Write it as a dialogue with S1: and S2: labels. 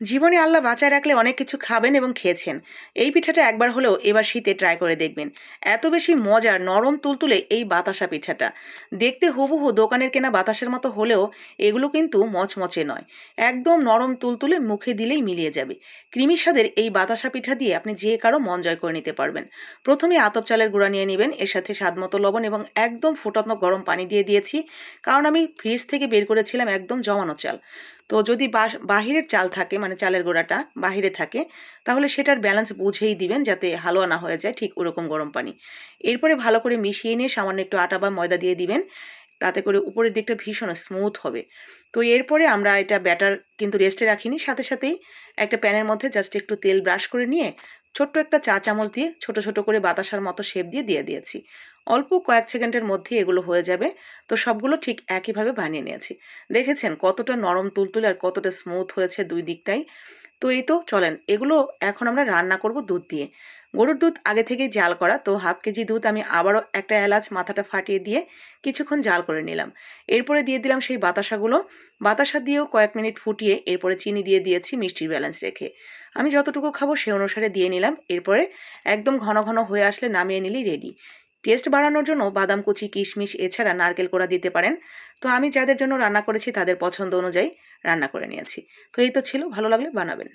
S1: জীবনে আল্লাহ বাঁচায় রাখলে অনেক কিছু খাবেন এবং খেয়েছেন। এই পিঠাটা একবার হলেও এবার শীতে ট্রাই করে দেখবেন। এত বেশি মজার নরম তুলতুলে এই বাতাসা পিঠাটা। দেখতে হুবহু দোকানের কেনা বাতাসের মতো হলেও এগুলো কিন্তু মচমচে নয়। একদম নরম তুলতুলে মুখে দিলেই মিলিয়ে যাবে। কৃমি স্বাদের এই বাতাসা পিঠা দিয়ে আপনি যে কারও মন জয় করে নিতে পারবেন। প্রথমে আতপ চালের গুঁড়া নিয়ে নেবেন, এর সাথে স্বাদ মতো লবণ এবং একদম ফুটানো গরম পানি দিয়ে দিয়েছি। কারণ আমি ফ্রিজ থেকে বের করেছিলাম একদম জমানো চাল। তো যদি বাহিরের চাল থাকে মানে চালের গোড়াটা বাহিরে থাকে, তাহলে সেটার ব্যালেন্স বুঝেই দিবেন যাতে হালুয়া না হয়ে যায় ঠিক ওরকম গরম পানি। এরপরে ভালো করে মিশিয়ে নিয়ে সামান্য একটু আটা বা ময়দা দিয়ে দিবেন। তাতে করে উপরের দিকটা ভীষণ স্মুথ হবে। তো এরপরে আমরা এটা ব্যাটার কিন্তু রেস্টে রাখিনি, সাথে সাথেই একটা প্যানের মধ্যে জাস্ট একটু তেল ব্রাশ করে নিয়ে ছোট্ট একটা চা চামচ দিয়ে ছোট ছোট করে বাতাসার মতো শেপ দিয়ে দিয়ে দিয়েছি। অল্প কয়েক সেকেন্ডের মধ্যে এগুলো হয়ে যাবে। তো সবগুলো ঠিক একইভাবে বানিয়ে নিয়েছি। দেখেছেন কতটা নরম, তুলতুলে আর কতটা স্মুথ হয়েছে দুই দিকটাই। তো এই তো চলেন, এগুলো এখন আমরা রান্না করব দুধ দিয়ে। গরুর দুধ আগে থেকেই জাল করা, তো হাফ কেজি দুধ আমি আবারও একটা এলাচ মাথাটা ফাটিয়ে দিয়ে কিছুক্ষণ জাল করে নিলাম। এরপরে দিয়ে দিলাম সেই বাতাসাগুলো। বাতাসা দিয়েও কয়েক মিনিট ফুটিয়ে এরপরে চিনি দিয়ে দিয়েছি মিষ্টির ব্যালেন্স রেখে। আমি যতটুকু খাব সে অনুসারে দিয়ে নিলাম, এরপরে একদম ঘন ঘন হয়ে আসলে নামিয়ে নিলেই রেডি। টেস্ট বাড়ানোর জন্য বাদাম কুচি, কিশমিশ, এছাড়া নারকেল কোড়া দিতে পারেন। তো আমি যাদের জন্য রান্না করেছি তাদের পছন্দ অনুযায়ী রান্না করে নিয়েছি। তো এই তো ছিল ভালো লাগলে বানাবেন।